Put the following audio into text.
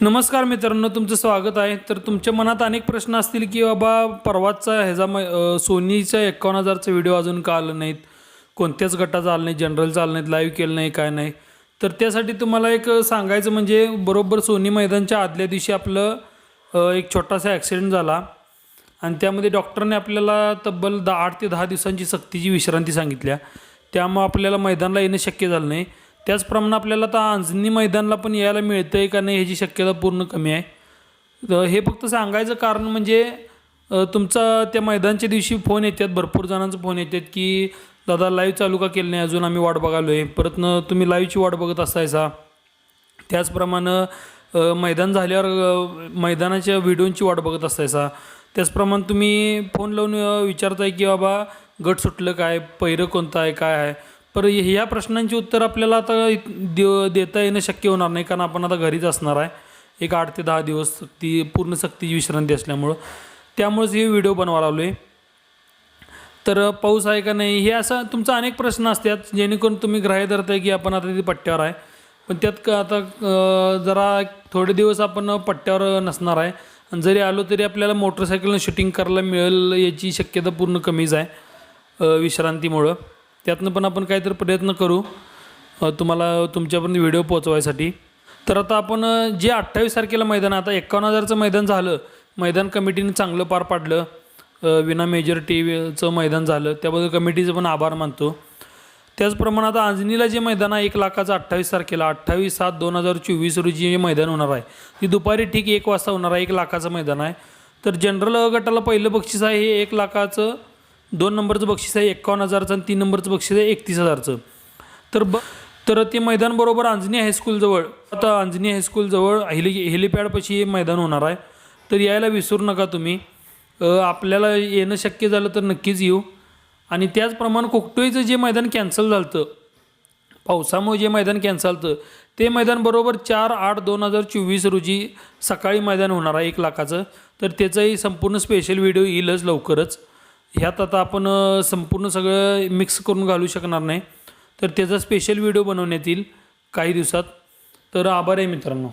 नमस्कार मित्रांनो तुमचं स्वागत आहे. तर तुमच्या मनात अनेक प्रश्न असतील की बाबा परवाचा ह्याचा मै सोनीचा एकावन्न हजारचा व्हिडिओ अजून का आलं नाहीत? कोणत्याच गटाचा आलं नाही जनरलचा आला नाहीत लाईव्ह केलं नाही काय नाही? तर त्यासाठी तुम्हाला एक सांगायचं म्हणजे बरोबर सोनी मैदानच्या आदल्या दिवशी आपलं एक छोटासा ॲक्सिडेंट झाला. आणि त्यामध्ये डॉक्टरने आपल्याला तब्बल दहा आठ ते दहा दिवसांची सक्तीची विश्रांती सांगितल्या. त्यामुळं आपल्याला मैदानाला येणं शक्य झालं नाही. त्याचप्रमाणे आपल्याला आता अंजनी मैदानला पण यायला मिळतं आहे का नाही ह्याची शक्यता पूर्ण कमी आहे. हे फक्त सांगायचं कारण म्हणजे तुमचा त्या मैदानच्या दिवशी फोन येतात भरपूर जणांचं फोन येतात की दादा लाईव्ह चालू का केलं नाही? अजून आम्ही वाट बघालो आहे परत तुम्ही लाईव्हची वाट बघत असायचा. त्याचप्रमाणे मैदान झाल्यावर मैदानाच्या व्हिडिओची वाट बघत असायचा. त्याचप्रमाणे तुम्ही फोन लावून विचारताय की बाबा गट सुटलं काय? पैरं कोणतं आहे? काय आहे? पर ह्या प्रश्नांची उत्तर आपल्याला आता देव देता येणं शक्य होणार नाही कारण आपण आता घरीच असणार आहे. एक आठ ते दहा दिवस ती पूर्ण सक्तीची विश्रांती असल्यामुळं. त्यामुळेच हे व्हिडिओ बनवा लागलो आहे तर पाऊस आहे का नाही हे असं तुमचा अनेक प्रश्न असतात जेणेकरून तुम्ही ग्राह्य धरताय की आपण आता तिथे पट्ट्यावर आहे. पण त्यात का आता जरा थोडे दिवस आपण पट्ट्यावर नसणार आहे. आणि जरी आलो तरी आपल्याला मोटरसायकलनं शूटिंग करायला मिळेल याची शक्यता पूर्ण कमीच आहे विश्रांतीमुळं. त्यातनं पण आपण काहीतरी प्रयत्न करू तुम्हाला तुमच्यापर्यंत व्हिडिओ पोचवायसाठी तर आता आपण जे अठ्ठावीस तारखेला मैदान आहे, आता एकावन्न हजारचं मैदान झालं मैदान कमिटीने चांगलं पार पाडलं विना मेजर टी व्हीचं मैदान झालं त्याबद्दल कमिटीचं पण आभार मानतो. त्याचप्रमाणे आता अंजनीला जे मैदान आहे एक लाखाचं अठ्ठावीस तारखेला अठ्ठावीस सात दोन हजार चोवीस रोजी जे मैदान होणार आहे ती दुपारी ठीक एक वाजता होणार आहे एक लाखाचं मैदान आहे. तर जनरल गटाला पहिलं बक्षीस आहे हे एक लाखाचं दोन नंबरचं बक्षीस आहे एकावन्न हजारचं आणि तीन नंबरचं बक्षीस आहे एकतीस हजारचं. तर ब तर ते मैदान बरोबर अंजनी हायस्कूलजवळ आता अंजनी हायस्कूलजवळ हेली हेलिपॅडपाशी हे मैदान होणार आहे. तर यायला विसरू नका तुम्ही. आपल्याला येणं शक्य झालं तर नक्कीच येऊ. आणि त्याचप्रमाणे कोकटोईचं जे मैदान कॅन्सल झालं होतं पावसामुळे जे मैदान कॅन्सल होतं ते मैदान बरोबर चार आठ दोन हजार चोवीस रोजी सकाळी मैदान होणार आहे एक लाखाचं. तर त्याचाही संपूर्ण स्पेशल व्हिडिओ येईलच लवकरच. ह्यात आता आपण संपूर्ण सगळं मिक्स करून घालू शकणार नाही. तर त्याचा स्पेशल व्हिडिओ बनवण्यात येईल काही दिवसात. तर आभार आहे मित्रांनो.